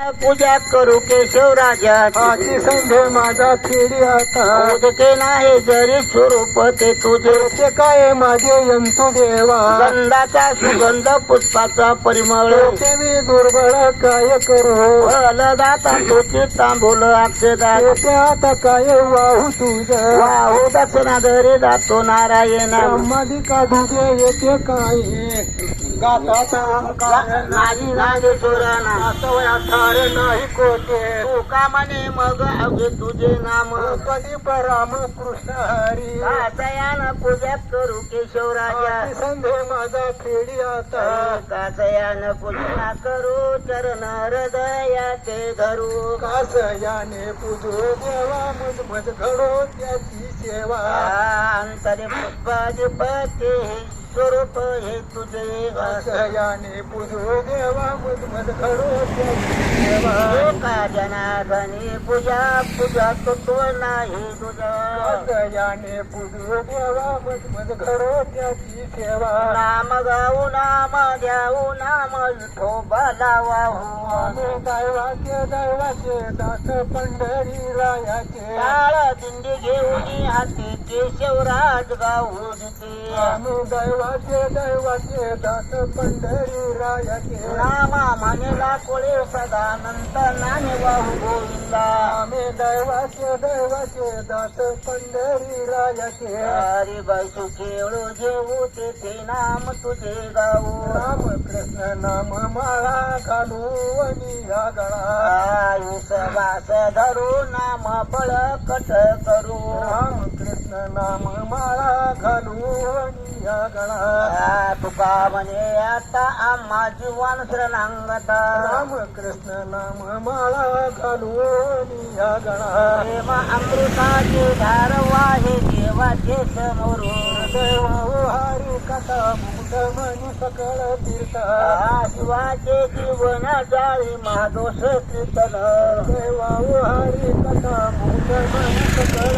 पूजा करू केशवराजाची संधे माझा खेडी आता. उदके नाही जरी स्वरूप ते तुझे. ते काय माझे यंतु देवा. गंधाचा सुगंध पुष्पाचा परिमळ. ते मी दुर्बळ काय करू? फलदाता तुझी तांबूल अक्षदा. ते आता काय वाहू तुझ वाहू दक्षिणा दरी जातो नारायण. समाधी काढू दे येते काय? नाही कोटे तू का म्हणे मग? अवघे तुझे नाम. कधी पराम कृष्ण हरी? कासयान पूजा करू केशवराजा. संधे माझा खेडी आता. कासयान पूजा करू चरण हृदयाचे धरू. कासयाने पूजो देवा मुझ मज घडो त्याची सेवा. अंतरे पुष्पाधिपती स्वरूप हे तुझे बुधू देवा बुधमत घडो देवा. जनाधनी पूजा पूजा तत्व नाही तुझा आश्रयाने बुधू देवा बुधमत घडो त्याची सेवा. नाम गाऊ नाम द्याऊ नाम विठोबा लावा. हो दैवाचे दैवाचे दास पंढरी रायाचे. काळा दिंडी घेऊन हाती केशवराज आम्ही दैवाचे दैवाचे दास पंढरी रायाचे. नामा मानेला कोळे सदानंत नामे वाहू गोविंदा. आम्ही दैवाचे दैवाचे दास पंढरी रायाचे. हरी बैसू खेळू जेऊ तेथे नाम तुझे गाऊ. राम कृष्ण नाम माळा घालू आणि गळा. आयुष वास धरू नाम फळ कट करू. राम कृष्ण नाम माळा घालून या गळा तुका म्हणे आता आम्हा जीवन श्रणांगता राम कृष्ण नाम माळा घालून या गळा प्रेम अमृताचे धार वाहे देवाचे समोर देवा हरी कथा मुक्त मनी सकळ तीर्था शिवाचे जीवन जाळी महादोष कीर्तन देवा हरी कथा मुक्त मनी सकळ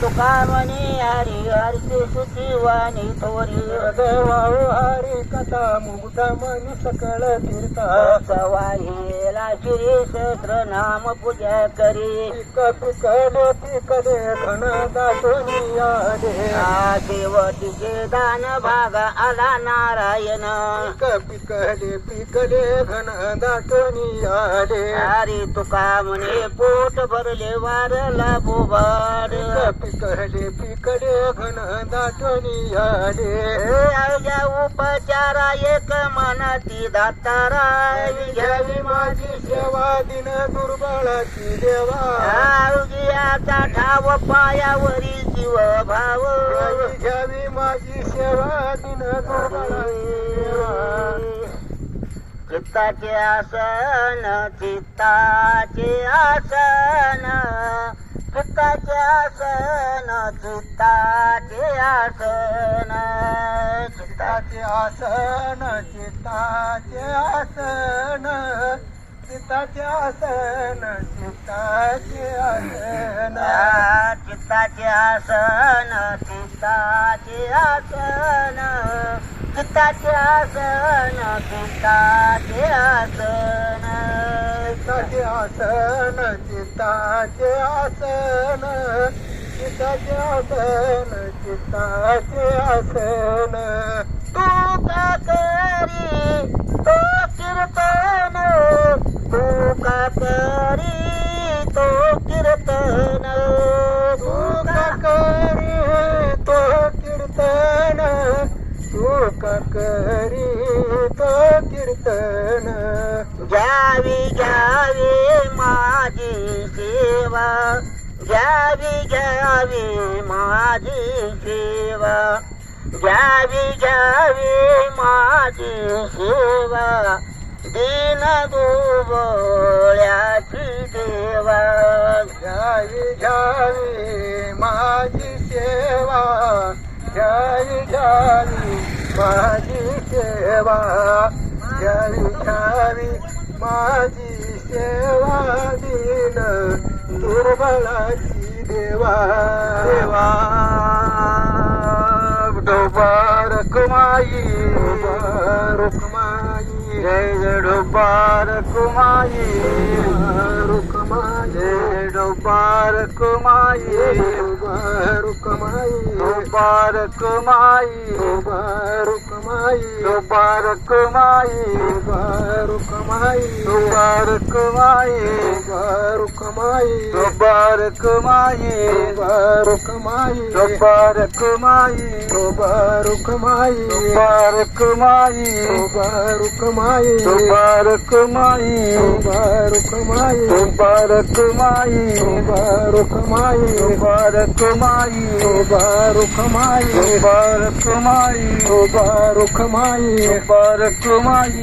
तुका म्हणे हरी हरचे सुजीवानी तोरी देवा हरी कथा मुक्त मनी सकळ तीर्थ श्री क्षेत्र नाम पूजा करी। करे शेवटी दान भागा आला नारायण। पिकले पिकले घन दाटोनिया अरे तुका तो म्हणे पोट भरले वारला बोबाड पिकले पिकले घन दाटोनिया आया उपचारा एक मनाती दातारा। घ्यावी माझी सेवा दिन दुर्बळाची देवा. अवघ्याचा ठाव पायावरी जीव भाव घ्यावी माझी सेवा दिन दुर्बळाची देवा चित्ताचे आसन चित्ताचे आसन. चित्ताचे आसन चित्ताचे आसन. चित्ताचे आसन चित्ताचे आसन. चित्ताचे आसन चित्ताचे आसन. चित्ताचे आसन चित्ताचे आसन. चित्ताचे आसन चित्ताचे आसन. चित्ताचे आसन चित्ताचे आसन. चित्ताचे आसन चित्ताचे आसन. तू का का करीता कीर्तन. घ्यावी घ्यावी माझी सेवा. घ्यावी घ्यावी माझी सेवा. घ्यावी घ्यावी माझी सेवा. दीन दुबळ्याची देवा. घ्यावी घ्यावी माझी सेवा. घ्यावी घ्यावी माझी सेवा घ्यावी घ्यावी माझी सेवा दिन दुर्बळाची देवा. देवा. डोबा रखमाई रुक्माई. जय डोबार कुमाई. रुकमाई. डोबार कुमाई. रुकमाई डोबार कुमाई रुकमाई डोबार कुमाई रुकमाई डोबार कुमाई रुकमाई डोबार कुमाई रुकमाई डोबार कुमाई डोबार कुमाई डोबार कुमाई डोबार कुमाई डोबार कुमाई डोबार कुमाई डोबार कुमाई डोबार कुमाई डोबार रुखमाई ओबा रुखमाई ओबा रुखमाई ओबा रुखमाई ओबा रुखमाई.